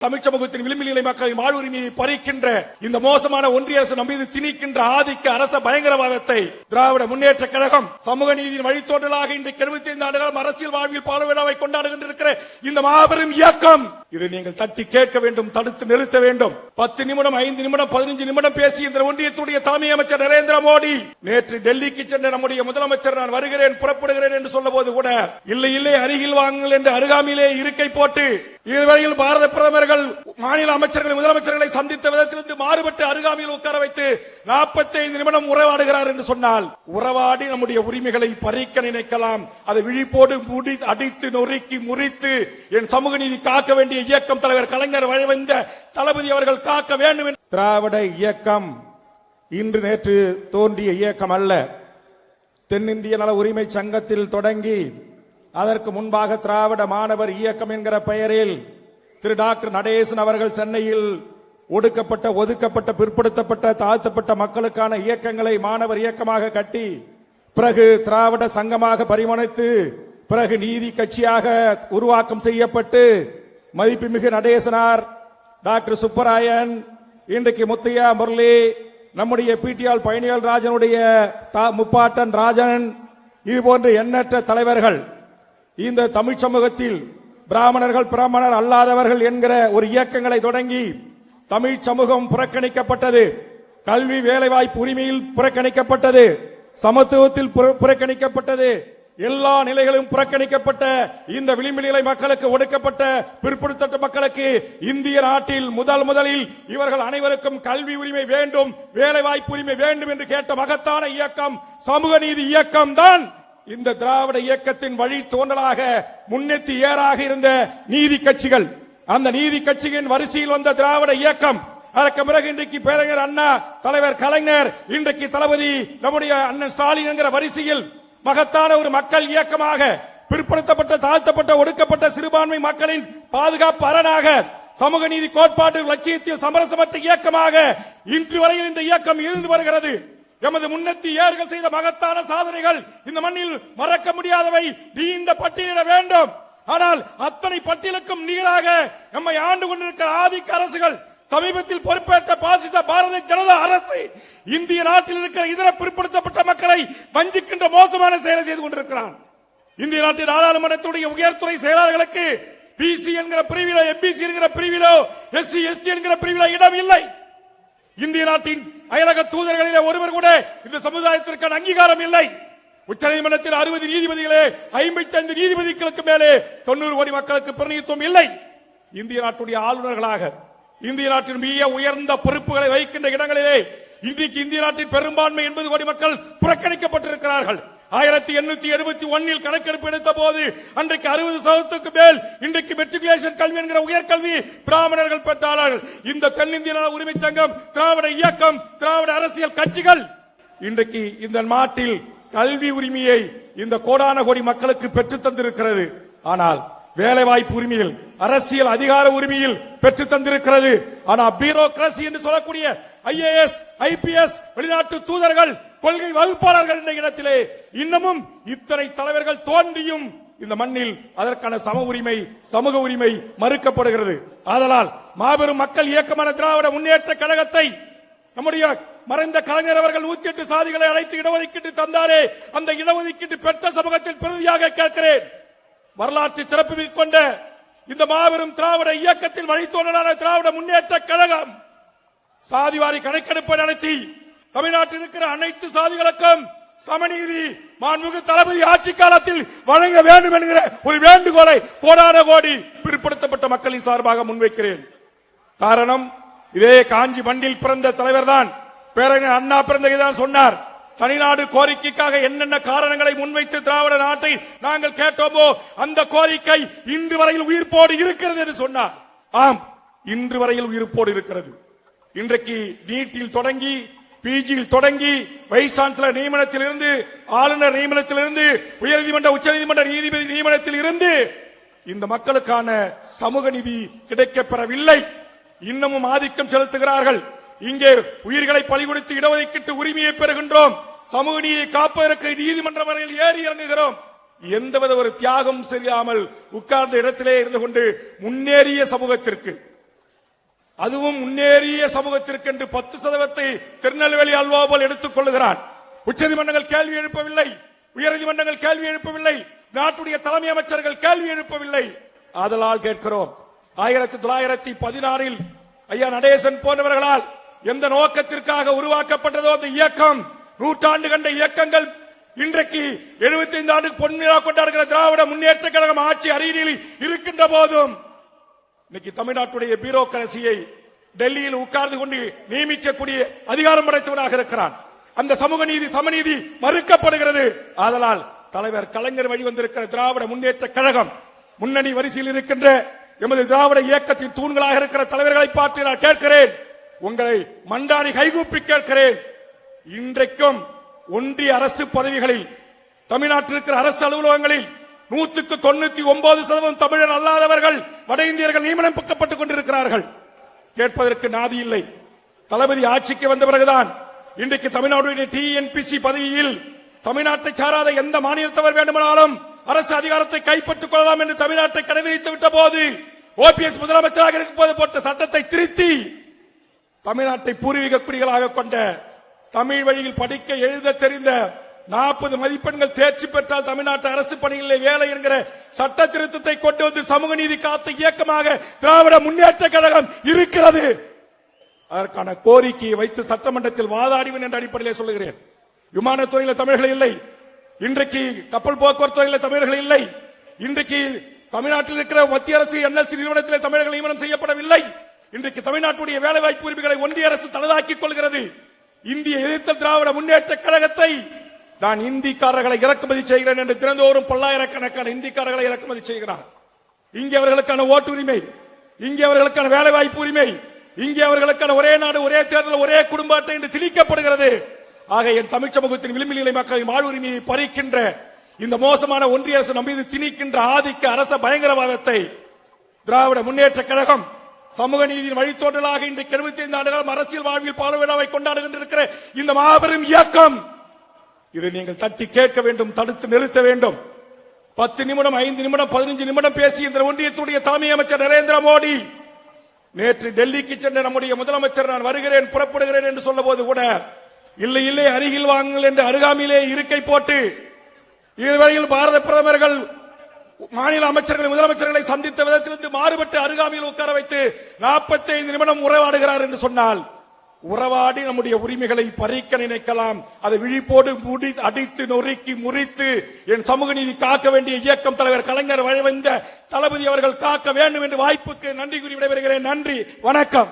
தமிழ் சமூகத்தின் விளிம்பிலை மக்களின் வாழ்வுரிமையை பறிக்கின்ற இந்த மோசமான ஒன்றிய அரசு நம்மீது திணிக்கின்ற ஆதிக்க அரச பயங்கரவாதத்தை திராவிட முன்னேற்ற கழகம் சமூக நீதியின் வழித்தோன்றலாக இன்றைக்கு எழுபத்தி ஐந்து ஆண்டுகளும் அரசியல் வாழ்வில் பால விழாவை கொண்டாடுகின்ற இந்த மாபெரும் இயக்கம். இதை நீங்கள் தட்டி கேட்க வேண்டும் தடுத்து நிறுத்த வேண்டும். பத்து நிமிடம் ஐந்து நிமிடம் பதினஞ்சு நிமிடம் பேசி இந்த ஒன்றியத்துடைய தலைமை அமைச்சர் நரேந்திர மோடி. நேற்று டெல்லிக்கு சென்ற நம்முடைய முதலமைச்சர் நான் வருகிறேன் புறப்படுகிறேன் என்று சொல்ல போது கூட இல்லை இல்லை அருகில் வாங்குங்கள் என்று அருகாமையிலே இருக்கை போட்டு இதுவரையில் பாரத பிரதமர்கள் மாநில அமைச்சர்களை முதலமைச்சர்களை சந்தித்த விதத்திலிருந்து மாறுபட்டு அருகாமையில் உட்கார வைத்து 45 நிமிடம் உறவாடுகிறார் என்று சொன்னால் உறவாடி நம்முடைய உரிமைகளை பறிக்க நினைக்கலாம். அதை விழிப்போடு முடி அடித்து நொறுக்கி முறித்து என் சமூக நீதி காக்க வேண்டிய இயக்கம் தலைவர் கலைஞர் வழிவந்த தளபதி அவர்கள் காக்க வேண்டும் என்று திராவிட இயக்கம் இன்று நேற்று தோன்றிய இயக்கம் அல்ல. தென்னிந்திய நல உரிமை சங்கத்தில் தொடங்கி அதற்கு முன்பாக திராவிட மாணவர் இயக்கம் என்கிற பெயரில் திரு டாக்டர் நடேசன் அவர்கள் சென்னையில் ஒடுக்கப்பட்ட ஒதுக்கப்பட்ட பிற்படுத்தப்பட்ட தாழ்த்தப்பட்ட மக்களுக்கான இயக்கங்களை மாணவர் இயக்கமாக கட்டி பிறகு திராவிட சங்கமாக பரிமணித்து பிறகு நீதி கட்சியாக உருவாக்கம் செய்யப்பட்டு மதிப்புமிகு நடேசனார் டாக்டர் சுப்பராயன் இன்றைக்கு முத்தையா முரளி நம்முடைய பிடிஆர் பயணிகள் ராஜனுடைய தா- முப்பாட்டன் ராஜன் இது போன்ற எண்ணற்ற தலைவர்கள் இந்த தமிழ் சமூகத்தில் பிராமணர்கள் பிராமணர் அல்லாதவர்கள் என்கிற ஒரு இயக்கங்களை தொடங்கி தமிழ் சமூகம் புறக்கணிக்கப்பட்டது. கல்வி வேலைவாய்ப்பு உரிமையில் புறக்கணிக்கப்பட்டது. சமத்துவத்தில் புற- புறக்கணிக்கப்பட்டது. எல்லா நிலைகளும் புறக்கணிக்கப்பட்ட இந்த விளிம்பு நிலை மக்களுக்கு ஒடுக்கப்பட்ட பிற்படுத்தப்பட்ட மக்களுக்கு இந்திய நாட்டில் முதல் முதலில் இவர்கள் அனைவருக்கும் கல்வி உரிமை வேண்டும் வேலை வாய்ப்பு உரிமை வேண்டும் என்று கேட்ட மகத்தான இயக்கம் சமூக நீதி இயக்கம் தான் இந்த திராவிட இயக்கத்தின் வழி தோன்றலாக முன்னெத்தி ஏறாக இருந்த நீதி கட்சிகள். அந்த நீதி கட்சியின் வரிசையில் வந்த திராவிட இயக்கம். அதற்கு பிறகு இன்றைக்கு பேரறிஞர் அண்ணா தலைவர் கலைஞர் இன்றைக்கு தளபதி நம்முடைய அண்ணன் ஸ்டாலின் என்கிற வரிசையில் மகத்தான ஒரு மக்கள் இயக்கமாக பிற்படுத்தப்பட்ட தாழ்த்தப்பட்ட ஒடுக்கப்பட்ட சிறுபான்மை மக்களின் பாதுகாப்பு அரணாக சமூக நீதி கோட்பாட்டு லட்சியத்தில் சமரசமற்ற இயக்கமாக இன்று வரையில் இந்த இயக்கம் இருந்து வருகிறது. எமது முன்னெத்தி ஏர்கள் செய்த மகத்தான சாதனைகள் இந்த மண்ணில் மறக்க முடியாதவை. நீண்ட பட்டியலிட வேண்டும். ஆனால் அத்தனை பட்டியலுக்கும் நீராக நம்மை ஆண்டு கொண்டிருக்கிற ஆதிக்க அரசுகள் சமீபத்தில் பொறுப்பேற்ற பாசித பாரதிய ஜனதா அரசு இந்திய நாட்டில் இருக்கிற இதர பிற்படுத்தப்பட்ட மக்களை வஞ்சிக்கின்ற மோசமான செயலை செய்து கொண்டிருக்கிறான். இந்திய நாட்டின் நாடாளுமன்றத்துடைய உயர்துறை செயலாளர்களுக்கு பிசி என்கிற பிரிவிலோ எம்பிசி என்கிற பிரிவிலோ எஸ்சி எஸ்டி என்கிற பிரிவிலோ இடம் இல்லை. இந்திய நாட்டின் அயலக தூதர்களிலே ஒருவர் கூட இந்த சமுதாயத்திற்கான அங்கீகாரம் இல்லை. உச்சநீதிமன்றத்தில் அறுபது நீதிபதிகளே ஐம்பத்தி ஐந்து நீதிபதிகளுக்கு மேலே தொண்ணூறு கோடி மக்களுக்கு பிரதிநிதித்துவம் இல்லை. இந்திய நாட்டுடைய ஆளுநர்களாக இந்திய நாட்டின் மிக உயர்ந்த பொறுப்புகளை வகிக்கின்ற இடங்களிலே இன்றைக்கு இந்திய நாட்டின் பெரும்பான்மை எண்பது கோடி மக்கள் புறக்கணிக்கப்பட்டிருக்கிறார்கள். ஆயிரத்தி எண்ணூத்தி எழுபத்தி ஒன்னில் கணக்கெடுப்பு எடுத்த போது அன்றைக்கு அறுபது சதவீதத்துக்கு மேல் இன்றைக்கு மெட்ரிகுலேஷன் கல்வி என்கிற உயர்கல்வி பிராமணர்கள் பெற்றாளர்கள் இந்த தென்னிந்திய நல உரிமை சங்கம் திராவிட இயக்கம் திராவிட அரசியல் கட்சிகள் இன்றைக்கு இந்த நாட்டில் கல்வி உரிமையை இந்த கோடான கோடி மக்களுக்கு பெற்று தந்திருக்கிறது. ஆனால் வேலை வாய்ப்பு உரிமையில் அரசியல் அதிகார உரிமையில் பெற்று தந்திருக்கிறது. ஆனா பியூரோகிரசி என்று சொல்லக்கூடிய ஐஏஎஸ் ஐபிஎஸ் வெளிநாட்டு தூதர்கள் கொள்கை வகுப்பாளர்கள் என்ற இடத்திலே இன்னமும் இத்தனை தலைவர்கள் தோன்றியும் இந்த மண்ணில் அதற்கான சம உரிமை சமூக உரிமை மறுக்கப்படுகிறது. ஆதலால் மாபெரும் மக்கள் இயக்கமான திராவிட முன்னேற்ற கழகத்தை நம்முடைய மறைந்த கலைஞர் அவர்கள் நூத்தி எட்டு சாதிகளை அழைத்து இடஒதுக்கீட்டு தந்தாரே அந்த இடஒதுக்கீட்டு பெற்ற சமூகத்தில் பிரதியாக கேட்கிறேன். வரலாற்று சிறப்பு கொண்ட இந்த மாபெரும் திராவிட இயக்கத்தில் வழித்தோன்றலான திராவிட முன்னேற்ற கழகம் சாதிவாரி கணக்கெடுப்பை நடத்தி தமிழ்நாட்டில் இருக்கிற அனைத்து சாதிகளுக்கும் சமநீதி மாண்புமிகு தளபதி ஆட்சி காலத்தில் வழங்க வேண்டும் என்கிற ஒரு வேண்டுகோளை கோடான கோடி பிற்படுத்தப்பட்ட மக்களின் சார்பாக முன்வைக்கிறேன். காரணம் இதே காஞ்சி மண்டில் பிறந்த தலைவர் தான் பேரறிஞர் அண்ணா பிறந்ததான் சொன்னார். தனிநாடு கோரிக்கைக்காக என்னென்ன காரணங்களை முன்வைத்து திராவிட நாட்டை நாங்கள் கேட்டோமோ அந்த கோரிக்கை இன்று வரையில் உயிர்ப்போடு இருக்கிறது என்று சொன்னார். ஆம் இன்று வரையில் உயிர்ப்போடு இருக்கிறது. இன்றைக்கு நீட்டில் தொடங்கி பிஜியில் தொடங்கி வைஸ் சான்சலர் நியமனத்தில் இருந்து ஆளுநர் நியமனத்தில் இருந்து உயர்நீதிமன்ற உச்சநீதிமன்ற நீதிபதி நியமனத்தில் இருந்து இந்த மக்களுக்கான சமூக நிதி கிடைக்கப்பெறவில்லை. இன்னமும் ஆதிக்கம் செலுத்துகிறார்கள். இங்கே உயிர்களை பலிகொடுத்து இடஒதுக்கீட்டு உரிமையை பெறுகின்றோம். சமூக நீதியை காப்பதற்கு நீதிமன்ற வரையில் ஏறி இறங்குகிறோம். எந்தவித ஒரு தியாகம் செய்யாமல் உட்கார்ந்த இடத்திலே இருந்து கொண்டு முன்னேறிய சமூகத்திற்கு அதுவும் முன்னேறிய சமூகத்திற்கென்று பத்து சதவீதத்தை திருநெல்வேலி அல்வா போல் எடுத்துக் கொள்ளுகிறான். உச்சநீதிமன்றங்கள் கேள்வி எழுப்பவில்லை. உயர்நீதிமன்றங்கள் கேள்வி எழுப்பவில்லை. நாட்டுடைய தலைமை அமைச்சர்கள் கேள்வி எழுப்பவில்லை. ஆதலால் கேட்கிறோம் ஆயிரத்தி தொள்ளாயிரத்தி பதினாறில் ஐயா நடேசன் போன்றவர்களால் எந்த நோக்கத்திற்காக உருவாக்கப்பட்டதோ அந்த இயக்கம் நூற்றாண்டு கண்ட இயக்கங்கள் இன்றைக்கு 75 ஆண்டு பொன்னிழா கொண்டாடுகிற திராவிட முன்னேற்ற கழகம் ஆட்சி அறிவியலில் இருக்கின்ற போதும் இன்னைக்கு தமிழ்நாட்டுடைய பியூரோக்ரசியை டெல்லியில் உட்கார்ந்து கொண்டு நியமிக்கக்கூடிய அதிகாரம் படைத்தவனாக இருக்கிறான். அந்த சமூக நீதி சமநீதி மறுக்கப்படுகிறது. ஆதலால் தலைவர் கலைஞர் வழி வந்திருக்கிற திராவிட முன்னேற்ற கழகம் முன்னணி வரிசையில் இருக்கின்ற எமது திராவிட இயக்கத்தின் தூண்களாக இருக்கிற தலைவர்களை பார்த்து நான் கேட்கிறேன். உங்களை மண்டாடி கைகூப்பி கேட்கிறேன். இன்றைக்கும் ஒன்றிய அரசு பதவிகளில் தமிழ்நாட்டில் இருக்கிற அரசு அலுவலகங்களில் நூற்றுக்கு தொண்ணூத்தி ஒன்பது சதவீதம் தமிழர் அல்லாதவர்கள் வட இந்தியர்கள் நியமனப்பட்டுக் கொண்டிருக்கிறார்கள். கேட்பதற்கு நாதி இல்லை. தளபதி ஆட்சிக்கு வந்த பிறகுதான் இன்றைக்கு தமிழ்நாடு டிஎன்பிசி பதவியில் தமிழ்நாட்டை சாராத எந்த மாநிலத்தவர் வேண்டுமானாலும் அரசு அதிகாரத்தை கைப்பற்றுக் கொள்ளலாம் என்று தமிழ்நாட்டை கடைபிடித்து விட்ட போது ஓபிஎஸ் முதலமைச்சராக இருக்கும் போது போட்ட சட்டத்தை திருத்தி தமிழ்நாட்டை பூர்வீக குடிகளாக கொண்ட தமிழ் வழியில் படிக்க எழுத தெரிந்த நாற்பது மதிப்பெண்கள் தேர்ச்சி பெற்றால் தமிழ்நாட்டு அரசு பணிகளில் வேலை என்கிற சட்ட திருத்தத்தை கொண்டு வந்து சமூக நீதி காத்த இயக்கமாக திராவிட முன்னேற்ற கழகம் இருக்கிறது. அதற்கான கோரிக்கையை வைத்து சட்டமன்றத்தில் வாதாடிவன் என்ற அடிப்படையில் சொல்லுகிறேன். விமானத்துறையில் தமிழர்கள் இல்லை. இன்றைக்கு கப்பல் போக்குவரத்துறையில் தமிழர்கள் இல்லை. இன்றைக்கு தமிழ்நாட்டில் இருக்கிற மத்திய அரசு என்எல்சி நிறுவனத்தில் தமிழர்கள் நியமனம் செய்யப்படவில்லை. இன்றைக்கு தமிழ்நாட்டுடைய வேலைவாய்ப்பு உரிமைகளை ஒன்றிய அரசு தனதாக்கிக் கொள்கிறது. இந்திய எதிர்த்த திராவிட முன்னேற்ற கழகத்தை நான் இந்திக்காரர்களை இறக்குமதி செய்கிறேன் என்று திறந்தோறும் பல்லாயிரக்கணக்கான இந்திக்காரர்களை இறக்குமதி செய்கிறார். இங்கே அவர்களுக்கான ஓட்டுரிமை இங்கே அவர்களுக்கான வேலை வாய்ப்பு உரிமை இங்கே அவர்களுக்கான ஒரே நாடு ஒரே தேர்தல் ஒரே குடும்ப அட்டை என்று திணிக்கப்படுகிறது. ஆக என் தமிழ் சமூகத்தின் விளிம்பு நிலை மக்களின் வாழ்வுரிமையை பறிக்கின்ற இந்த மோசமான ஒன்றிய அரசு நம்மீது திணிக்கின்ற ஆதிக்க அரச பயங்கரவாதத்தை திராவிட முன்னேற்ற கழகம் சமூக நீதியின் வழித்தோன்றலாக இன்றைக்கு 75 ஆண்டுகாலம் அரசியல் வாழ்வில் பால விழாவை கொண்டாடுகின்ற இந்த மாபெரும் இயக்கம் இதை நீங்கள் தட்டி கேட்க வேண்டும் தடுத்து நிறுத்த வேண்டும். பத்து நிமிடம் ஐந்து நிமிடம் பதினஞ்சு நிமிடம் பேசி இந்த ஒன்றியத்துடைய தலைமை அமைச்சர் நரேந்திர மோடி. நேற்று டெல்லிக்கு சென்ற நம்முடைய முதலமைச்சர் நான் வருகிறேன் புறப்படுகிறேன் என்று சொல்ல போது கூட இல்லை இல்லை அருகில் வாங்குங்கள் என்று அருகாமையிலே இருக்கை போட்டு இதுவரையில் பாரத பிரதமர்கள் மாநில அமைச்சர்களை முதலமைச்சர்களை சந்தித்த விதத்திலிருந்து மாறுபட்டு அருகாமையில் உட்கார வைத்து 45 நிமிடம் உறவாடுகிறார் என்று சொன்னால் உறவாடி நம்முடைய உரிமைகளை பறிக்க நினைக்கலாம். அதை விழிப்போடு முடி அடித்து நொறுக்கி முறித்து என் சமூக நீதி காக்க வேண்டிய இயக்கம் தலைவர் கலைஞர் வந்த தளபதி அவர்கள் காக்க வேண்டும் என்று வாய்ப்புக்கு நன்றி கூறி விடைபெறுகிறேன். நன்றி. வணக்கம்.